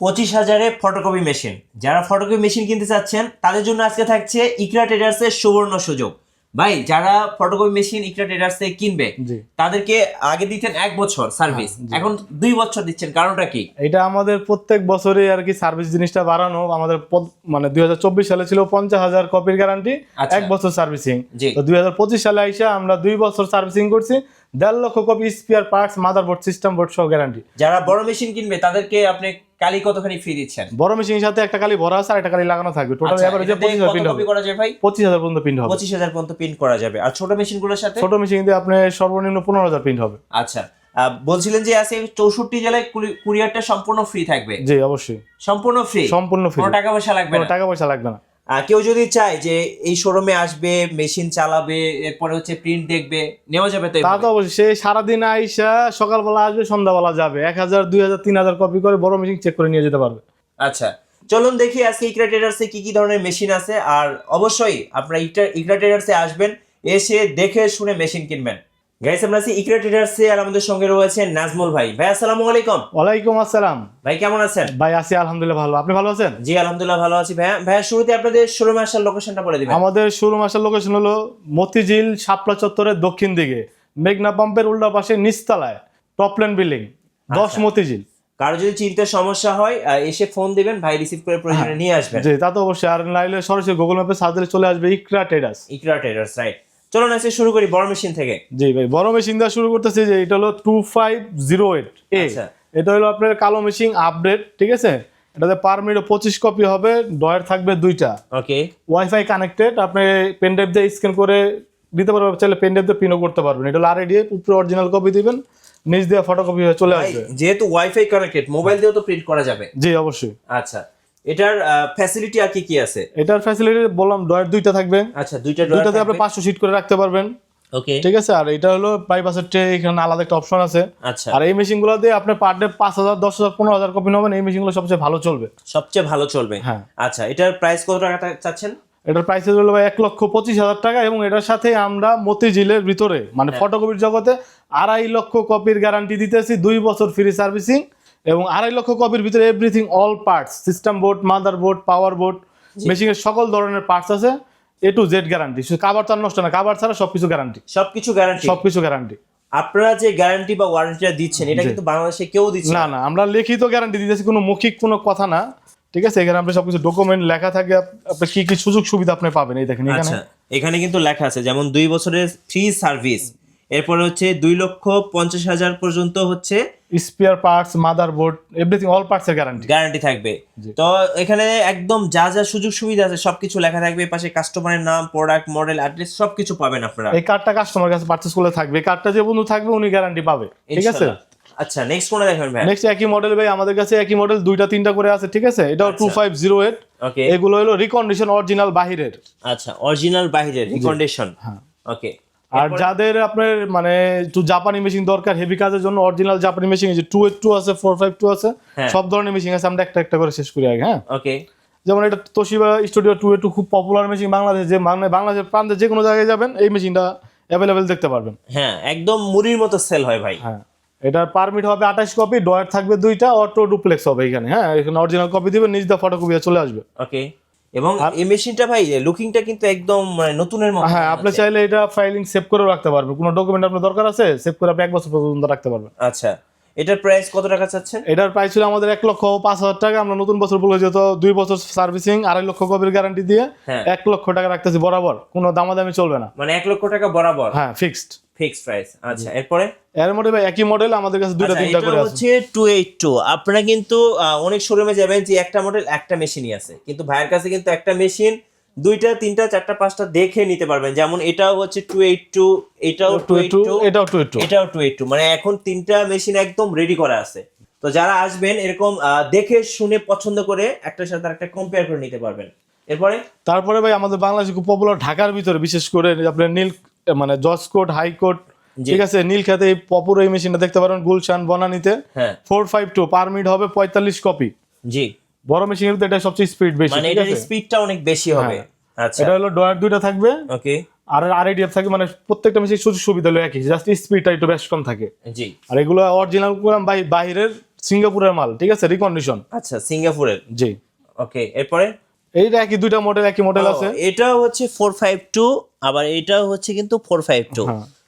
পঁচিশ হাজারে photocopy machine যারা ফটোকপি মেশিন কিনতে চাচ্ছেন তাদের জন্য আজকে থাকছে ইকরা ট্রেডার্সের সুবর্ণ সুযোগ। ভাই যারা ফটোকপি মেশিন ইকরা ট্রেডার্সে কিনবে তাদেরকে আগে দিতেন এক বছর সার্ভিস। এখন দুই বছর দিচ্ছেন কারণটা কি? এটা আমাদের প্রত্যেক বছরই আর কি সার্ভিস জিনিসটা বাড়ানো। আমাদের মানে দুই হাজার চব্বিশ সালে ছিল পঞ্চাশ হাজার কপির গ্যারান্টি আচ্ছা। এক বছর সার্ভিসিং তো দুই হাজার পঁচিশ সালে আইসা আমরা দুই বছর সার্ভিসিং করছি। দেড় lakh copy spare parts motherboard system board সহ গ্যারান্টি যারা বড় মেশিন কিনবে তাদেরকে আপনি কালি কতখানি ফ্রি দিচ্ছেন? বড় মেশিনের সাথে একটা কালি ভরা আছে আর একটা কালি লাগানো থাকবে। টোটাল আচ্ছা, এভারেজে কত হবে। করা যায় ভাই? পর্যন্ত পিন হবে। পর্যন্ত পিন করা যাবে। আর ছোট মেশিনগুলোর সাথে? ছোট মেশিন দিয়ে আপনি সর্বনিম্ন পনেরো হাজার প্রিন্ট হবে। আচ্ছা বলছিলেন যে আছে চৌষট্টি জেলায় কুরি- কুরিয়ারটা সম্পূর্ণ ফ্রি থাকবে? জি অবশ্যই। সম্পূর্ণ ফ্রি সম্পূর্ণ ফ্রি কোনো টাকা পয়সা লাগবে না? টাকা পয়সা লাগবে না। কেউ যদি চায় যে এই শোরুমে আসবে মেশিন চালাবে এরপরে হচ্ছে প্রিন্ট দেখবে নেওয়া যাবে তো তা তো অবশ্যই। সে সারাদিন আইসা সকালবেলা আসবে সন্ধ্যাবেলা যাবে। এক হাজার দুই হাজার তিন হাজার কপি করে বড় মেশিন চেক করে নিয়ে যেতে পারবে। আচ্ছা চলুন দেখি আজকে ইকরা ট্রেডার্সে কি কি ধরনের মেশিন আছে। আর অবশ্যই আপনারা ইকরা ট্রেডার্সে আসবেন এসে দেখে শুনে মেশিন কিনবেন। গাইস আমরা আছি ইকরা ট্রেডার্সে আর আমাদের সঙ্গে রয়েছে নাজমুল ভাই। ভাই আসসালামু আলাইকুম। ওয়ালাইকুম আসসালাম। ভাই কেমন আছেন? ভাই আছি আলহামদুলিল্লাহ ভালো। আপনি ভালো আছেন? জি আলহামদুলিল্লাহ ভালো আছি। ভাই ভাইয়া শুরুতে আপনাদের শোরুমে আসার লোকেশনটা বলে দিবেন। আমাদের শোরুম আসার লোকেশন হলো মতিঝিল শাপলা চত্বরের দক্ষিণ দিকে মেঘনা পাম্পের উল্টা পাশে নিচতলায় টপল্যান্ড বিল্ডিং দশ। মতিঝিল। কারও যদি চিনতে সমস্যা হয় এসে ফোন দিবেন ভাই রিসিভ করে প্রয়োজনে নিয়ে আসবেন। জি তা তো অবশ্যই। আর নাইলে সরাসরি গুগল ম্যাপে সার্চ দিলে চলে আসবে Iqra traders Iqra traders right চলুন আজকে শুরু করি বড় মেশিন থেকে। জি ভাই বড় মেশিন দেওয়া শুরু করতেছি যে এটা হলো two five zero eight A আচ্ছা। এটা হলো আপনার কালো মেশিন আপডেট ঠিক আছে? এটাতে পার মিনিটে পঁচিশ কপি হবে ডয়ার থাকবে দুইটা। ওকে ওয়াইফাই কানেক্টেড আপনি পেন ড্রাইভ দিয়ে স্ক্যান করে দিতে পারবেন চাইলে পেন ড্রাইভ দিয়ে পিনও করতে পারবেন। এটা হলো আর এডিএফ উপরে অরিজিনাল কপি দিবেন নিচ দিয়ে ফটোকপি হয়ে চলে আসবে। যেহেতু ওয়াইফাই কানেক্টেড মোবাইল দিয়েও তো প্রিন্ট করা যাবে। জি অবশ্যই। আচ্ছা। এটার ফ্যাসিলিটি আর কি কি আছে? এটার ফ্যাসিলিটি বললাম ডয়ার দুইটা থাকবে। আচ্ছা দুইটা দুইটাতে আপনি পাঁচশো সিট করে রাখতে পারবেন। ওকে ঠিক আছে? আর এটা হলো বাইপাসের ট্রে এখানে আলাদা একটা অপশন আছে। আচ্ছা। আর এই মেশিনগুলো দিয়ে আপনি পার ডে পাঁচ হাজার দশ হাজার পনেরো হাজার কপি নেবেন। এই মেশিনগুলো সবচেয়ে ভালো চলবে। সবচেয়ে ভালো চলবে। হ্যাঁ। আচ্ছা এটার প্রাইস কত টাকা চাচ্ছেন? এটার প্রাইস হলো ভাই এক লক্ষ পঁচিশ হাজার টাকা এবং এটার সাথে আমরা মতিঝিলের ভিতরে মানে হ্যাঁ। ফটোকপির জগতে আড়াই লক্ষ কপির গ্যারান্টি দিতেছি দুই বছর ফ্রি সার্ভিসিং এবং আড়াই লক্ষ কপির ভিতরে everything all parts system board mother board power board মেশিনের সকল ধরনের পার্টস আছে এ টু জেড গ্যারান্টি শুধু কাবার তার নষ্ট না কাবার ছাড়া সবকিছু গ্যারান্টি সবকিছু গ্যারান্টি সবকিছু গ্যারান্টি আপনারা যে গ্যারান্টি বা ওয়ারেন্টিটা দিচ্ছেন এটা কিন্তু বাংলাদেশে কেউ দিচ্ছে না না। আমরা লিখিত গ্যারান্টি দিতেছি কোনো মৌখিক কোনো কথা না। ঠিক আছে এখানে আপনি সবকিছু ডকুমেন্ট লেখা থাকে আপ- আপনি কি কি সুযোগ সুবিধা আপনি পাবেন এই দেখেন এখানে। আচ্ছা এখানে কিন্তু লেখা আছে যেমন দুই বছরের ফ্রি সার্ভিস এরপরে হচ্ছে দুই লক্ষ পঞ্চাশ হাজার পর্যন্ত হচ্ছে spare parts mother board everything all parts এর গ্যারান্টি গ্যারান্টি থাকবে। তো এখানে একদম যা যা সুযোগ সুবিধা আছে সবকিছু লেখা থাকবে। পাশে কাস্টমারের নাম প্রোডাক্ট মডেল অ্যাড্রেস সবকিছু পাবেন আপনারা। এই কার্ডটা কাস্টমার কাছে পার্চেস করলে থাকবে। কার্ডটা যে বন্ধু থাকবে উনি গ্যারান্টি পাবে। ঠিক আছে? আচ্ছা নেক্সট কোনটা দেখবেন ভাই নেক্সট একই মডেল ভাই আমাদের কাছে একই মডেল দুইটা তিনটা করে আছে ঠিক আছে? এটা two five zero eight okay এগুলো হলো রিকন্ডিশন অরিজিনাল বাহিরের। আচ্ছা অরিজিনাল বাহিরের রিকন্ডিশন হ্যাঁ। ওকে আর যাদের আপনার মানে একটু জাপানি মেশিন দরকার হেভি কাজের জন্য অরিজিনাল জাপানি মেশিন আছে টু এইট টু আছে ফোর ফাইভ টু আছে হ্যাঁ। সব ধরনের মেশিন আছে আমরা একটা একটা করে শেষ করি আগে হ্যাঁ? ওকে যেমন এটা তোশিবা স্টুডিও টু টু খুব পপুলার মেশিন বাংলাদেশ যে মানে বাংলাদেশের প্রান্তে যে কোনো জায়গায় যাবেন এই মেশিনটা অ্যাভেলেবেল দেখতে পারবেন। হ্যাঁ একদম মুড়ির মতো সেল হয় ভাই। হ্যাঁ। এটার পারমিট হবে আঠাশ কপি ডয়ার থাকবে দুইটা অটো ডুপ্লেক্স হবে এখানে হ্যাঁ? এখানে অরিজিনাল কপি দিবেন নিজ দা ফটোকপি চলে আসবে। ওকে এবং এই মেশিনটা ভাই লুকিংটা কিন্তু একদম মানে নতুনের মতো হ্যাঁ আপনি চাইলে এটা ফাইলিং সেভ করেও রাখতে পারবেন। কোনো ডকুমেন্ট আপনার দরকার আছে সেভ করে আপনি এক বছর পর্যন্ত রাখতে পারবেন। আচ্ছা এটার প্রাইস কত টাকা চাচ্ছেন? এটার প্রাইস ছিল আমাদের এক লক্ষ পাঁচ হাজার টাকা। আমরা নতুন বছর বলে যেত দুই বছর সার্ভিসিং আড়াই লক্ষ কপির গ্যারান্টি দিয়ে হ্যাঁ। এক লক্ষ টাকা রাখতেছি বরাবর। কোনো দামাদামি চলবে না। মানে এক লক্ষ টাকা বরাবর? হ্যাঁ ফিক্সড ফিক্সড প্রাইস। আচ্ছা এরপরে? এর ভাই একই মডেল আমাদের কাছে দুইটা আচ্ছা, তিনটা করে আছে। হচ্ছে টু এইট টু আপনারা কিন্তু অনেক শোরুমে যাবেন যে একটা মডেল একটা মেশিনই আছে। কিন্তু ভাইয়ের কাছে কিন্তু একটা মেশিন দুইটা তিনটা চারটা পাঁচটা দেখে নিতে পারবেন। যেমন এটাও হচ্ছে টু এইট টু এটাও টু এইট টু এটাও টু টু এটাও টু এইট টু মানে এখন তিনটা মেশিন একদম রেডি করা আছে। তো যারা আসবেন এরকম দেখে শুনে পছন্দ করে একটার সাথে একটা কম্পেয়ার করে নিতে পারবেন। এরপরে? তারপরে ভাই আমাদের বাংলাদেশে খুব পপুলার ঢাকার ভিতরে বিশেষ করে আপনার নীল মানে জজ কোট হাইকোর্ট। ঠিক আছে? নীল খেতে এই পপুর এই মেশিনটা দেখতে পারেন গুলশান বনানীতে। হ্যাঁ। ফোর ফাইভ টু পারমিট হবে পঁয়তাল্লিশ কপি জি। বড় মেশিনের ভিতরে এটা সবচেয়ে স্পিড বেশি মানে এটার স্পিডটা অনেক বেশি হবে। আচ্ছা। এটা হলো ডয়ার দুইটা থাকবে। ওকে আর আর এডিএফ থাকবে মানে প্রত্যেকটা মেশিন সুযোগ সুবিধা হলো একই জাস্ট স্পিডটা একটু বেশ কম থাকে। জি। আর এগুলো অরিজিনাল বাই বাইরের সিঙ্গাপুরের মাল ঠিক আছে? রিকন্ডিশন আচ্ছা সিঙ্গাপুরের। জি। ওকে এরপরে? এইটা একই দুইটা মডেল একই মডেল আছে। ও, এটাও হচ্ছে ফোর ফাইভ টু আবার এটাও হচ্ছে কিন্তু ফোর ফাইভ টু।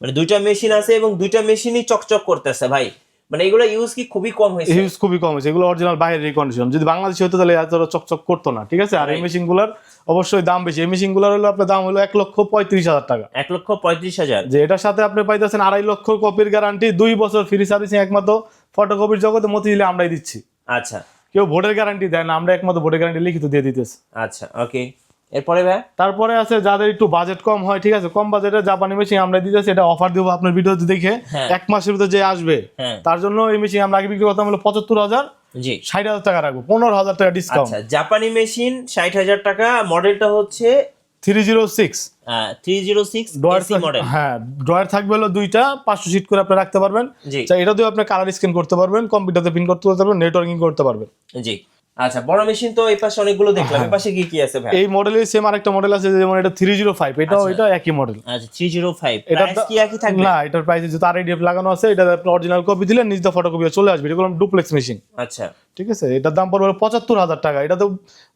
মানে দুইটা মেশিন আছে এবং দুইটা মেশিনই চকচক করতেছে ভাই। মানে এগুলো ইউজ কি খুবই কম হয়েছে? ইউজ খুবই কম হয়েছে। এগুলো অরিজিনাল বাইরের রিকন্ডিশন যদি বাংলাদেশে হতো তাহলে এত চকচক করতো না ঠিক আছে? আর এই মেশিনগুলার অবশ্যই দাম বেশি। এই মেশিনগুলার হলো আপনার দাম হলো এক লক্ষ পঁয়ত্রিশ হাজার টাকা। এক লক্ষ পঁয়ত্রিশ হাজার। যে এটার সাথে আপনি পাইতেছেন আড়াই লক্ষ কপির গ্যারান্টি দুই বছর ফ্রি সার্ভিসিং একমাত্র ফটোকপির জগতে মতি দিলে আমরাই দিচ্ছি। আচ্ছা। কেউ ভোটের গ্যারান্টি দেয় না আমরা একমাত্র ভোটের গ্যারান্টি লিখিত দিয়ে দিতেছি। আচ্ছা ওকে এরপরে ভাই? তারপরে আছে যাদের একটু বাজেট কম হয় ঠিক আছে? কম বাজেটে জাপানি মেশিন আমরা দিতেছি এটা অফার দেবো আপনার ভিডিওতে দেখে। হ্যাঁ। এক মাসের ভিতরে যে আসবে হ্যাঁ। তার জন্য এই মেশিন আমরা আগে বিক্রি করতাম হলো পঁচাত্তর হাজার জি। ষাট হাজার টাকা রাখব পনেরো হাজার টাকা ডিসকাউন্ট আচ্ছা জাপানি মেশিন ষাট হাজার টাকা মডেলটা হচ্ছে three zero six three zero six model হ্যাঁ ড্রয়ার থাকবে হলো দুইটা পাঁচশো সিট করে আপনি রাখতে পারবেন। জি। এটা দিয়ে আপনি কালার স্ক্যান করতে পারবেন কম্পিউটারতে প্রিন্ট করতে পারবেন নেটওয়ার্কিং করতে পারবেন। জি। আচ্ছা বড় মেশিন তো এই পাশে অনেকগুলো দেখলাম। হ্যাঁ। এই পাশে কি কি আছে ভাই? এই মডেলের সেম আরেকটা মডেল আছে যেমন এটা থ্রি জিরো ফাইভ এটাও আচ্ছা। এটা একই মডেল আচ্ছা থ্রি জিরো ফাইভ এটা কি একই থাকবে? না এটার প্রাইস লাগানো আছে এটা আপনি অরিজিনাল কপি দিলে নিজ দা ফটোকপি চলে আসবে। এটা ডুপ্লেক্স মেশিন আচ্ছা। ঠিক আছে? এটার দাম পড়বে পঁচাত্তর হাজার টাকা। এটা তো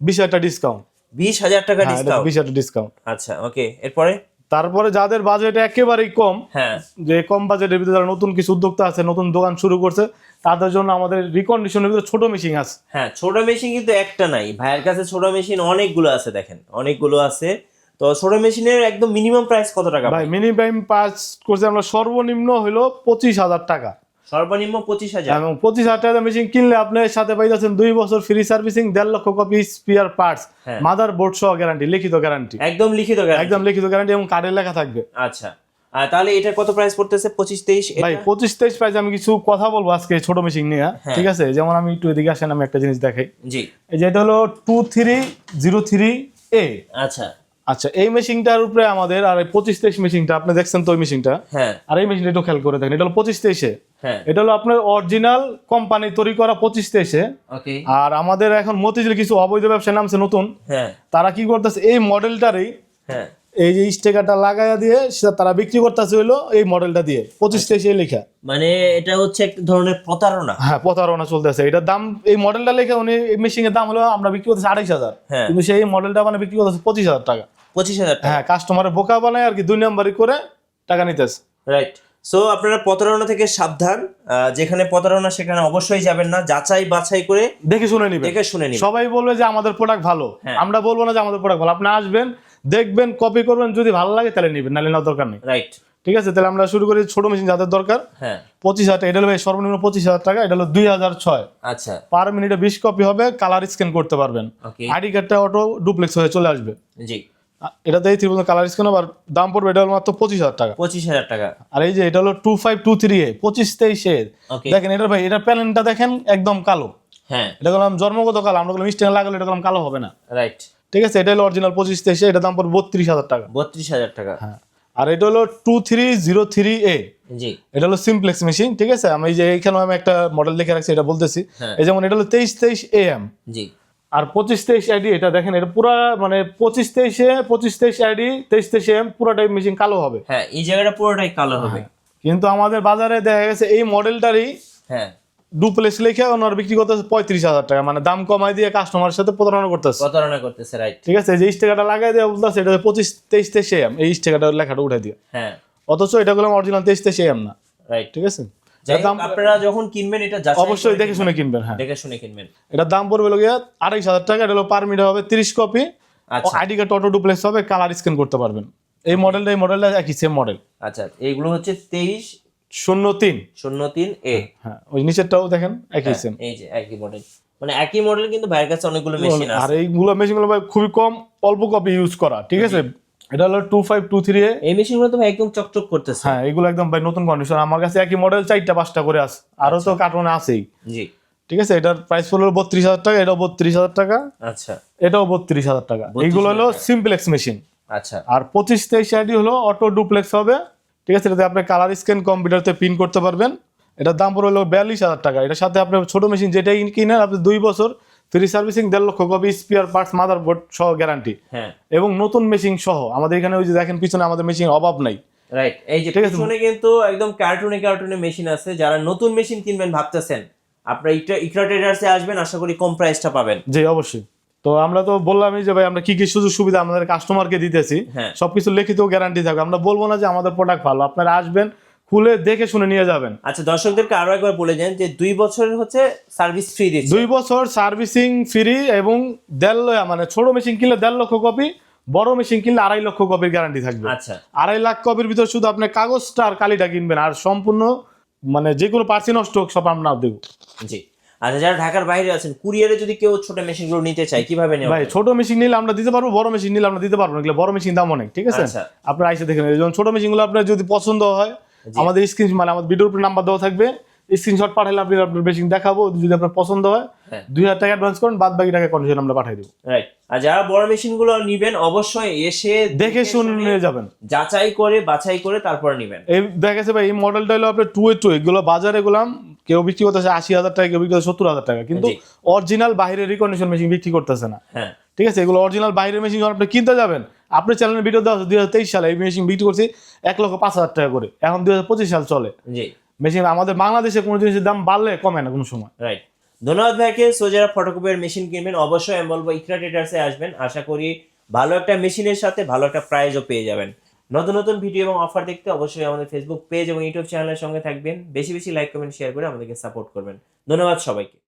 বিশ হাজার টাকা ডিসকাউন্ট বিশ হাজার টাকা ডিসকাউন্ট বিশ হাজার ডিসকাউন্ট আচ্ছা ওকে এরপরে? তারপরে যাদের বাজেট একেবারেই কম হ্যাঁ। যে কম বাজেটের ভিতরে যারা নতুন কিছু উদ্যোক্তা আছে নতুন দোকান শুরু করছে তাদের জন্য আমাদের রিকন্ডিশনের ভিতরে ছোট মেশিন আছে। হ্যাঁ ছোট মেশিন কিন্তু একটা নাই। ভাইয়ের কাছে ছোট মেশিন অনেকগুলো আছে দেখেন অনেকগুলো আছে। তো ছোট মেশিনের একদম মিনিমাম প্রাইস কত টাকা ভাই মিনিমাম পাস করছে আমরা সর্বনিম্ন হলো পঁচিশ হাজার টাকা। সর্বনিম্ন পঁচিশ হাজার। এবং পঁচিশ হাজার টাকা মেশিন কিনলে আপনার সাথে পাইতেছেন দুই বছর ফ্রি সার্ভিসিং দেড় lakh copy spare parts. Mother board সহ গ্যারান্টি লিখিত গ্যারান্টি একদম লিখিত একদম লিখিত গ্যারান্টি এবং কার্ডের লেখা থাকবে। আচ্ছা। তাহলে এটা কত প্রাইস পড়তেছে? পঁচিশ তেইশ? ভাই পঁচিশ তেইশ প্রাইস আমি কিছু কথা বলব আজকে ছোট মেশিন নিয়ে। হ্যাঁ। ঠিক আছে? যেমন আমি একটু এদিকে আসেন আমি একটা জিনিস দেখাই। জি। এই যে এটা হলো two three zero three A আচ্ছা। আচ্ছা এই মেশিনটার উপরে আমাদের আর পঁচিশ তেইশ মেশিনটা আপনি দেখছেন তো ওই মেশিনটা হ্যাঁ। আর এই মেশিনটা একটু খেয়াল করে দেখেন এটা হলো পঁচিশ তেইশে হ্যাঁ। এটা হলো আপনার অরিজিনাল কোম্পানি তৈরি করা পঁচিশ তেইশে আর আমাদের এখন মতিঝিল কিছু অবৈধ ব্যবসা নামছে নতুন। তারা কি করতেছে? এই মডেলটারই এই যে স্টিকারটা লাগাইয়া দিয়ে সেটা তারা বিক্রি করতেছে হইল এই মডেলটা দিয়ে পঁচিশ তেইশে লেখা। মানে এটা হচ্ছে একটা ধরনের প্রতারণা। হ্যাঁ প্রতারণা চলতেছে। এটার দাম এই মডেলটা লেখা উনি মেশিন এর দাম হলো আমরা বিক্রি করতেছি আড়াইশ হাজার। হ্যাঁ। কিন্তু সেই মডেলটা মানে বিক্রি করতেছে পঁচিশ হাজার টাকা। পঁচিশ হাজার টাকা। হ্যাঁ কাস্টমারের বোকা বানায় আর কি দুই নাম্বারই করে টাকা নিতেছে। রাইট সো আপনারা প্রতারণা থেকে সাবধান। যেখানে প্রতারণা সেখানে অবশ্যই যাবেন না। যাচাই বাছাই করে দেখে শুনে নিবে দেখে শুনে নিন সবাই বলবে যে আমাদের প্রোডাক্ট ভালো। হ্যাঁ। আমরা বলব না যে আমাদের প্রোডাক্ট ভালো। আপনি আসবেন দেখবেন কপি করবেন যদি ভালো লাগে তাহলে নিবেন নাহলে নেওয়ার দরকার নেই। রাইট ঠিক আছে তাহলে আমরা শুরু করি ছোট মেশিন যাদের দরকার। হ্যাঁ। পঁচিশ হাজার এটা হলো ভাই সর্বনিম্ন পঁচিশ হাজার টাকা এটা হলো দুই হাজার ছয়। আচ্ছা। পার মিনিটে বিশ কপি হবে কালার স্ক্যান করতে পারবেন। আইডি কার্ডটা অটো ডুপ্লেক্স হয়ে চলে আসবে। জি। এটাতে এই কালার স্ক্যান আবার দাম পড়বে এটা হলো মাত্র পঁচিশ হাজার টাকা। পঁচিশ হাজার টাকা। আর এই যে এটা হলো two five two three A পঁচিশ তেইশে দেখেন এটার ভাই এটার প্যানেলটা দেখেন একদম কালো। হ্যাঁ। এটা করলাম জন্মগত কালো আমরা করলাম স্টেন লাগালে এটা কালো হবে না। রাইট ঠিক আছে এটা হলো অরিজিনাল পঁচিশ তেইশে এটা দাম পড়বে বত্রিশ হাজার টাকা। বত্রিশ হাজার টাকা। হ্যাঁ আর এটা হলো two three zero three A G. এটা হলো সিমপ্লেক্স মেশিন ঠিক আছে? আমি যে এখানে আমি একটা মডেল লিখে রাখছি এটা বলতেছি। হ্যাঁ। এই যেমন এটা হলো তেইশ তেইশ এ এম জি। আর পঁচিশ তেইশ আইডি এটা দেখেন এটা পুরা মানে পঁচিশ তেইশে পঁচিশ তেইশ আইডি তেইশ তেইশ এম পুরোটাই মেশিন কালো হবে। হ্যাঁ এই জায়গাটা পুরোটাই কালো হবে। কিন্তু আমাদের বাজারে দেখা গেছে এই মডেলটারই হ্যাঁ। ডুপ্লেক্স লিখে ওনার বিক্রি করতেছে পঁয়ত্রিশ হাজার টাকা। মানে দাম কমাই দিয়ে কাস্টমারের সাথে প্রতারণা করতেছে। প্রতারণা করতেছে রাইট ঠিক আছে যে স্টিকারটা লাগাই দিয়ে বলতেছে এটা পঁচিশ তেইশ তেইশ এম এই লেখাটা উঠে দিয়ে হ্যাঁ। অথচ এটা করলাম অরিজিনাল তেইশ তেইশ এম না। রাইট ঠিক আছে? আপনারা যখন কিনবেন এটা অবশ্যই দেখে শুনে কিনবেন। হ্যাঁ। দেখে শুনে কিনবেন। এটার দাম পড়বে আড়াইশ হাজার টাকা এটা হলো পার মিটার হবে তিরিশ কপি আচ্ছা। আইডি কার্ড অটো ডুপ্লেক্স হবে কালার স্ক্যান করতে পারবেন। এই মডেলটা এই মডেলটা একই সেম মডেল আচ্ছা এইগুলো হচ্ছে তেইশ শূন্য তিন। শূন্য তিন এ হ্যাঁ ওই নিচেরটাও দেখেন একই সেম এই যে একই মডেল মানে একই মডেল কিন্তু ভাইয়ের কাছে অনেকগুলো মেশিন আর এইগুলো মেশিনগুলো ভাই খুবই কম অল্প কপি ইউজ করা ঠিক আছে? এটা হলো টু ফাইভ টু থ্রি এই মেশিনগুলো তো ভাই একদম চকচক করতেছে। হ্যাঁ এগুলো একদম ভাই নতুন কন্ডিশন আমার কাছে একই মডেল চারটা পাঁচটা করে আছে। আরও তো কার্টুনে আছেই। জি। ঠিক আছে এটার প্রাইস পড়ল বত্রিশ হাজার টাকা এটাও বত্রিশ হাজার টাকা। আচ্ছা। এটাও বত্রিশ হাজার টাকা। এইগুলো হলো সিমপ্লেক্স মেশিন আচ্ছা। আর পঁচিশ তেইশ আইডি হলো অটো ডুপ্লেক্স হবে। ঠিক আছে এটাতে আপনি কালার স্ক্যান কম্পিউটারতে প্রিন্ট করতে পারবেন। এটার দাম পড়ে হলো বিয়াল্লিশ হাজার টাকা। এটার সাথে আপনি ছোট মেশিন যেটাই কিনেন আপনি দুই বছর ফ্রি সার্ভিসিং দেড় lakh copy spare parts mother board সহ গ্যারান্টি হ্যাঁ। এবং নতুন মেশিন সহ। আমাদের এখানে ওই যে দেখেন পিছনে আমাদের মেশিন অভাব নাই। রাইট এই যে পিছনে কিন্তু একদম কার্টুনে কার্টুনে মেশিন আছে। যারা নতুন মেশিন কিনবেন ভাবতেছেন আপনারা ইকরা ট্রেডার্সে আসবেন আশা করি কম প্রাইসটা পাবেন। জি অবশ্যই। তো আমরা তো বললামই যে ভাই আমরা কি কি সুযোগ সুবিধা আমাদের কাস্টমারকে দিতেছি হ্যাঁ। সবকিছু লিখিত গ্যারান্টি থাকবে। আমরা বলব না যে আমাদের প্রোডাক্ট ভালো। আপনারা আসবেন খুলে দেখে শুনে নিয়ে যাবেন। আচ্ছা দর্শকদেরকে আরও একবার বলে দেন যে দুই বছরের হচ্ছে সার্ভিস ফ্রি দিচ্ছে। দুই বছর সার্ভিসিং ফ্রি এবং দেড় ল- মানে ছোট মেশিন কিনলে দেড় লক্ষ কপি বড় মেশিন কিনলে আড়াই লক্ষ কপির গ্যারান্টি থাকবে। আচ্ছা। আড়াই লাখ কপির ভিতর শুধু আপনি কাগজটা আর কালিটা কিনবেন আর সম্পূর্ণ মানে যে কোনো পার্সি নষ্ট হোক সব আমরা দেবো। জি। আচ্ছা যারা ঢাকার বাইরে আছেন কুরিয়ারে যদি কেউ ছোট মেশিনগুলো নিতে চায় কীভাবে নেওয়া ভাই ছোট মেশিন নিলে আমরা দিতে পারব বড় মেশিন নিলে আমরা দিতে পারব না বড় মেশিন দাম অনেক ঠিক আছে? আচ্ছা। আপনারা আইসে দেখে নেবেন। যেমন ছোট মেশিনগুলো আপনার যদি পছন্দ হয় আমাদের স্ক্রিন মানে আমাদের ভিডিওর উপরে নাম্বার দেওয়া থাকবে। স্ক্রিনশট পাঠালে আপনি আপনার মেশিন দেখাবো যদি আপনার পছন্দ হয় হ্যাঁ। দুই হাজার টাকা অ্যাডভান্স করেন বাদ বাকি টাকা কন্ডিশন আমরা পাঠিয়ে দেবো। রাইট আর যারা বড় মেশিনগুলো নিবেন অবশ্যই এসে দেখে শুনে যাবেন। যাচাই করে বাছাই করে তারপর নিবেন। এই দেখা গেছে ভাই এই মডেলটা হলো আপনার টু এ টু এগুলো বাজারে গুলাম কেউ বিক্রি করতেছে আশি হাজার টাকা কেউ বিক্রি করতেছে সত্তর হাজার টাকা। কিন্তু অরিজিনাল বাইরের রিকন্ডিশন মেশিন বিক্রি করতেছে না। হ্যাঁ। ঠিক আছে? এগুলো অরিজিনাল বাইরের মেশিন যখন আপনি কিনতে যাবেন আপনি চ্যানেলের ভিডিও দেওয়া দুই হাজার তেইশ সালে এই মেশিন বিক্রি করছি এক লক্ষ পাঁচ হাজার টাকা করে। এখন দুই হাজার পঁচিশ সাল চলে। মেশিন আমাদের বাংলাদেশে কোনো জিনিসের দাম বাড়লে কমে না কোনো সময়। রাইট ধন্যবাদ ভাইকে। সো যারা ফটোকপির মেশিন কিনবেন অবশ্যই আমি বলব ইকরা ট্রেডার্সে আসবেন। আশা করি ভালো একটা মেশিনের সাথে ভালো একটা প্রাইজও পেয়ে যাবেন। নতুন নতুন ভিডিও এবং অফার দেখতে অবশ্যই আমাদের ফেসবুক পেজ এবং ইউটিউব চ্যানেলের সঙ্গে থাকবেন। বেশি বেশি লাইক কমেন্ট শেয়ার করে আমাদেরকে সাপোর্ট করবেন। ধন্যবাদ সবাইকে।